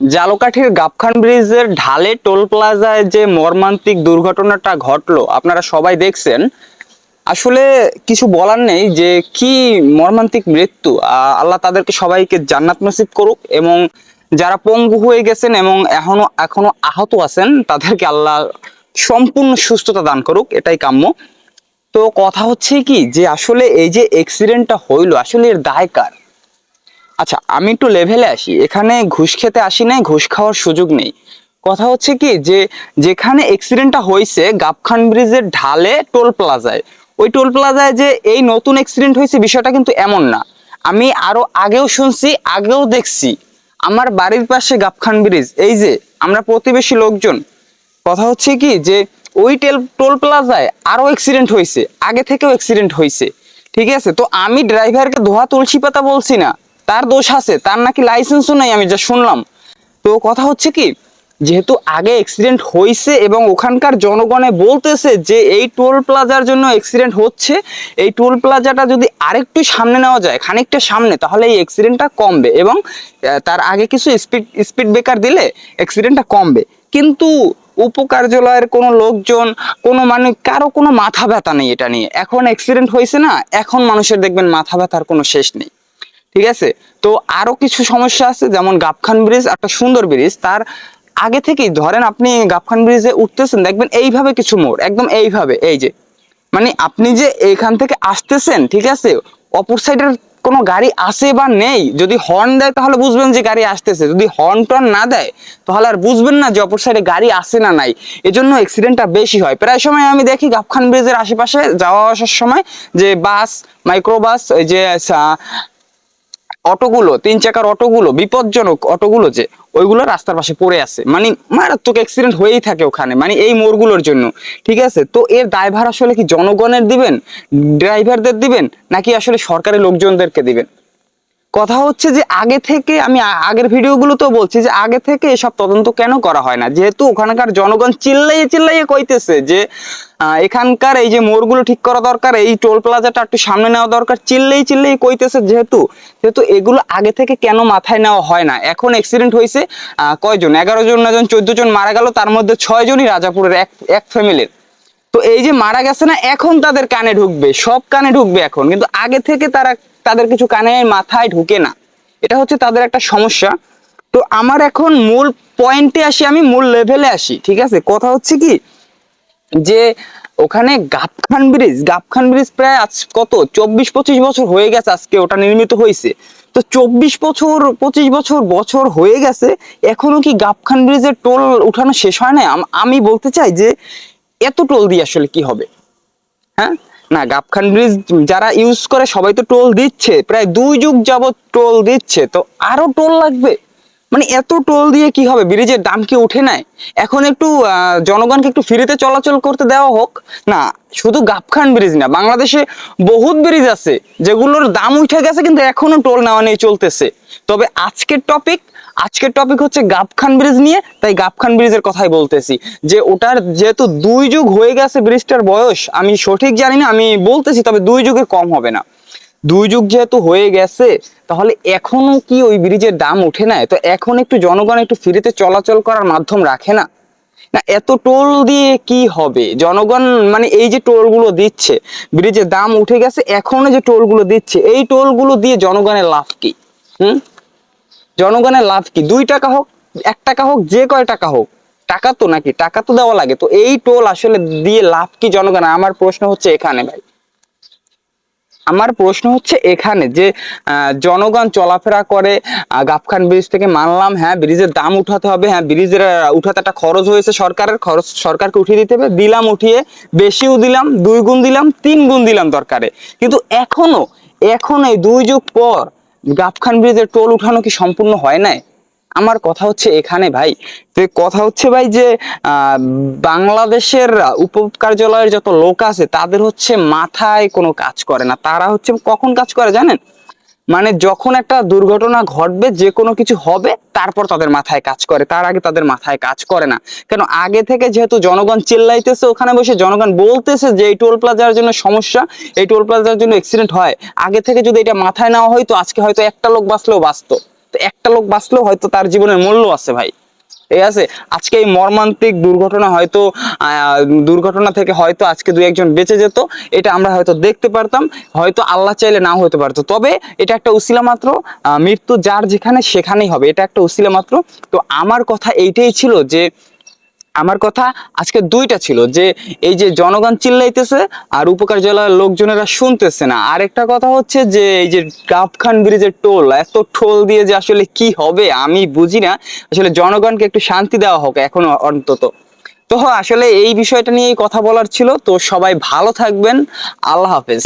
জালকাঠির গাবখান ব্রিজের ঢালে টোল প্লাজায় যে মর্মান্তিক দুর্ঘটনাটা ঘটলো, আপনারা সবাই দেখছেন। আসলে কিছু বলার নেই যে কি মর্মান্তিক মৃত্যু আল্লাহ তাদেরকে সবাইকে জান্নাত নসিব করুক এবং যারা পঙ্গু হয়ে গেছেন এবং এখনও এখনও আহত আছেন, তাদেরকে আল্লাহ সম্পূর্ণ সুস্থতা দান করুক, এটাই কাম্য। তো কথা হচ্ছে কি যে আসলে এই যে অ্যাক্সিডেন্টটা হইল, আসলে এর দায় কার? আচ্ছা আমি একটু লেভেলে আসি। এখানে ঘুষ খেতে আসি নাই, ঘুষ খাওয়ার সুযোগ নেই। কথা হচ্ছে কি যে, যেখানে অ্যাক্সিডেন্টটা হয়েছে গাবখান ব্রিজের ঢালে টোল প্লাজায় ওই টোল প্লাজায় যে এই নতুন অ্যাক্সিডেন্ট হয়েছে বিষয়টা কিন্তু এমন না। আমি আরও আগেও শুনছি, আগেও দেখছি। আমার বাড়ির পাশে গাবখান ব্রিজ এই যে, আমরা প্রতিবেশী লোকজন। কথা হচ্ছে কি যে, ওই টেল টোল প্লাজায় আরও অ্যাক্সিডেন্ট হয়েছে আগে থেকেও অ্যাক্সিডেন্ট হয়েছে ঠিক আছে? তো আমি ড্রাইভারকে ধোয়া তুলসী পাতা বলছি না। তার দোষ আছে, তার নাকি লাইসেন্সও নাই, আমি যা শুনলাম। তো কথা হচ্ছে কি, যেহেতু আগে অ্যাক্সিডেন্ট হয়েছে এবং ওখানকার জনগণে বলতেছে যে এই টোল প্লাজার জন্য অ্যাক্সিডেন্ট হচ্ছে, এই টোল প্লাজাটা যদি আরেকটু সামনে নেওয়া যায়, খানিকটা সামনে, তাহলে এই অ্যাক্সিডেন্টটা কমবে এবং তার আগে কিছু স্পিড স্পিড ব্রেকার দিলে অ্যাক্সিডেন্টটা কমবে। কিন্তু উপকার্যালয়ের কোনো লোকজন, কোনো মানে কারও কোনো মাথা ব্যথা নেই এটা নিয়ে। এখন অ্যাক্সিডেন্ট হয়েছে না, এখন মানুষের দেখবেন মাথা ব্যথার কোনো শেষ নেই। ঠিক আছে? তো আরও কিছু সমস্যা আছে, যেমন গাবখান ব্রিজ একটা সুন্দর ব্রিজ তার আগে থেকেই ধরেন আপনি গাবখান ব্রিজে উঠতেছেন, দেখবেন এইভাবে কিছু মোড়, একদম এইভাবে, এই যে। মানে আপনি যে এইখান থেকে আসতেছেন, ঠিক আছে? অপর সাইডের কোনো গাড়ি আসে বা নেই, যদি হর্ন দেয় তাহলে বুঝবেন যে গাড়ি আসতেছে, যদি হর্ন টর্ন না দেয় তাহলে আর বুঝবেন না যে অপর সাইডে গাড়ি আসে না নাই। এজন্য অ্যাক্সিডেন্টটা বেশি হয়। প্রায় সময় আমি দেখি গাবখান ব্রিজের আশেপাশে যাওয়া আসার সময় যে বাস মাইক্রোবাস ওই যে অটোগুলো, তিন চাকার অটোগুলো, বিপজ্জনক অটোগুলো যে, ওইগুলো রাস্তার পাশে পড়ে আছে। মানে মারাত্মক অ্যাক্সিডেন্ট হয়েই থাকে ওখানে মানে এই মোড়গুলোর জন্য। ঠিক আছে? তো এর দায়ভার আসলে কি জনগণের দিবেন? ড্রাইভারদের দিবেন? নাকি আসলে সরকারের লোকজনদেরকে দিবেন? কথা হচ্ছে যে আগে থেকে আমি আগের ভিডিওগুলো তো বলছি যে আগে থেকে এসব তদন্ত কেন করা হয় না? যেহেতু ওখানকার জনগণ চিল্লাইয়ে চিল্লাইয়ে কইতেছে যে এখানকার এই যে মোড়গুলো ঠিক করা দরকার, এই টোল প্লাজাটা একটু সামনে নেওয়া দরকার চিল্লাই চিল্লাই কইতেছে যেহেতু যেহেতু এগুলো আগে থেকে কেন মাথায় নেওয়া হয় না? এখন অ্যাক্সিডেন্ট হয়েছে কয়জন? এগারো জন না জন? চোদ্দ জন মারা গেল, তার মধ্যে ছয় জনই রাজাপুরের এক এক ফ্যামিলির তো এই যে মারা গেছে না, এখন তাদের কানে ঢুকবে, সব কানে ঢুকবে এখন। কিন্তু আগে থেকে তারা তাদের কিছু কানে মাথায় ঢুকে না। এটা হচ্ছে তাদের একটা সমস্যা। তো আমার এখন মূল পয়েন্টে আসি, আমি মূল লেভেলে আসি, ঠিক আছে? কথা হচ্ছে কি? যে ওখানে গাবখান ব্রিজ গাবখান ব্রিজ প্রায় আজ কত? চব্বিশ পঁচিশ বছর হয়ে গেছে আজকে ওটা নির্মিত হয়েছে। তো চব্বিশ বছর, পঁচিশ বছর বছর হয়ে গেছে, এখনও কি গাবখান ব্রিজের টোল উঠানো শেষ হয় না আমি বলতে চাই যে, এত টোল দিয়ে আসলে কি হবে? হ্যাঁ? না, গাবখান ব্রিজ যারা ইউজ করে সবাই তো টোল দিচ্ছে, প্রায় দুই যুগ যাবৎ টোল দিচ্ছে, তো আরও টোল লাগবে? মানে এত টোল দিয়ে কি হবে? ব্রিজের দাম কি উঠে নাই? এখন একটু জনগণকে একটু ফ্রিতে চলাচল করতে দেওয়া হোক। না, শুধু গাবখান ব্রিজ না, বাংলাদেশে বহুত ব্রিজ আছে, যেগুলোর দাম উঠে গেছে কিন্তু এখনও টোল নেওয়া নিয়ে চলতেছে। তবে আজকের টপিক আজকের টপিক হচ্ছে গাবখান ব্রিজ নিয়ে, তাই গাবখান ব্রিজের কথাই বলতেছি। যে ওটার যেহেতু দুই যুগ হয়ে গেছে ব্রিজটার বয়স, আমি সঠিক জানি না, আমি বলতেছি, তবে দুই যুগে কম হবে না। দুই যুগ যেহেতু হয়ে গেছে, তাহলে এখনও কি ওই ব্রিজের দাম উঠে নাই তো এখন একটু জনগণ একটু ফ্রিতে চলাচল করার মাধ্যম রাখে না? না, এত টোল দিয়ে কি হবে? জনগণ মানে এই যে টোলগুলো দিচ্ছে, ব্রিজের দাম উঠে গেছে, এখনও যে টোলগুলো দিচ্ছে, এই টোলগুলো দিয়ে জনগণের লাভ কি? হুম? জনগণের লাভ কি? দুই টাকা হোক, এক টাকা হোক, যে কয় টাকা হোক, টাকা তো নাকি? টাকা তো দেওয়া লাগে। তো এই টোল আসলে দিয়ে লাভ কি জনগণ? আমার প্রশ্ন হচ্ছে এখানে ভাই। আমার প্রশ্ন হচ্ছে এখানে যে জনগণ চলাফেরা করে আহ, গাবখান ব্রিজ থেকে মানলাম হ্যাঁ ব্রিজের দাম উঠাতে হবে হ্যাঁ ব্রিজের উঠাতে একটা খরচ হয়েছে সরকারের খরচ সরকারকে উঠিয়ে দিতে হবে দিলাম উঠিয়ে বেশিও দিলাম দুই গুণ দিলাম তিন গুণ দিলাম দরকারে। কিন্তু এখনও এখন এই দুই যুগ পর গাবখান ব্রিজের টোল উঠানো কি সম্পূর্ণ হয় নাই? আমার কথা হচ্ছে এখানে ভাই। যে কথা হচ্ছে ভাই যে বাংলাদেশের উপ কার্যালয়ের যত লোক আছে, তাদের হচ্ছে মাথায় কোনো কাজ করে না। তারা হচ্ছে কখন কাজ করে জানেন? মানে যখন একটা দুর্ঘটনা ঘটবে, যে কোনো কিছু হবে, তারপর তাদের মাথায় কাজ করে। তার আগে তাদের মাথায় কাজ করে না। কেন? আগে থেকে যেহেতু জনগণ চিল্লাইতেছে, ওখানে বসে জনগণ বলতেছে যে, এই টোল প্লাজার জন্য সমস্যা, এই টোল প্লাজার জন্য অ্যাক্সিডেন্ট হয়। আগে থেকে যদি এটা মাথায় নেওয়া হয় তো আজকে হয়তো একটা লোক বাঁচলেও বাঁচতো। একটা লোক বাঁচলেও হয়তো তার জীবনের মূল্য আছে ভাই। ঠিক আছে? আজকে এই মর্মান্তিক দুর্ঘটনা হয়তো দুর্ঘটনা থেকে হয়তো আজকে দু একজন বেঁচে যেত, এটা আমরা হয়তো দেখতে পারতাম, হয়তো আল্লাহ চাইলে নাও হতে পারতো। তবে এটা একটা উসিলা মাত্র মৃত্যু যার যেখানে সেখানেই হবে, এটা একটা উসিলা মাত্র। তো আমার কথা এইটাই ছিল যে আমার কথা আজকে দুইটা ছিল, যে এই যে জনগণ চিল্লাইতেছে আর উপকার জেলার লোকজনেরা শুনতেছে না। আর একটা কথা হচ্ছে যে এই যে গাবখান ব্রিজের টোল, এত টোল দিয়ে যে আসলে কি হবে আমি বুঝি না। আসলে জনগণকে একটু শান্তি দেওয়া হোক এখন অন্তত। তো আসলে এই বিষয়টা নিয়েই কথা বলার ছিল। তো সবাই ভালো থাকবেন। আল্লাহ হাফেজ।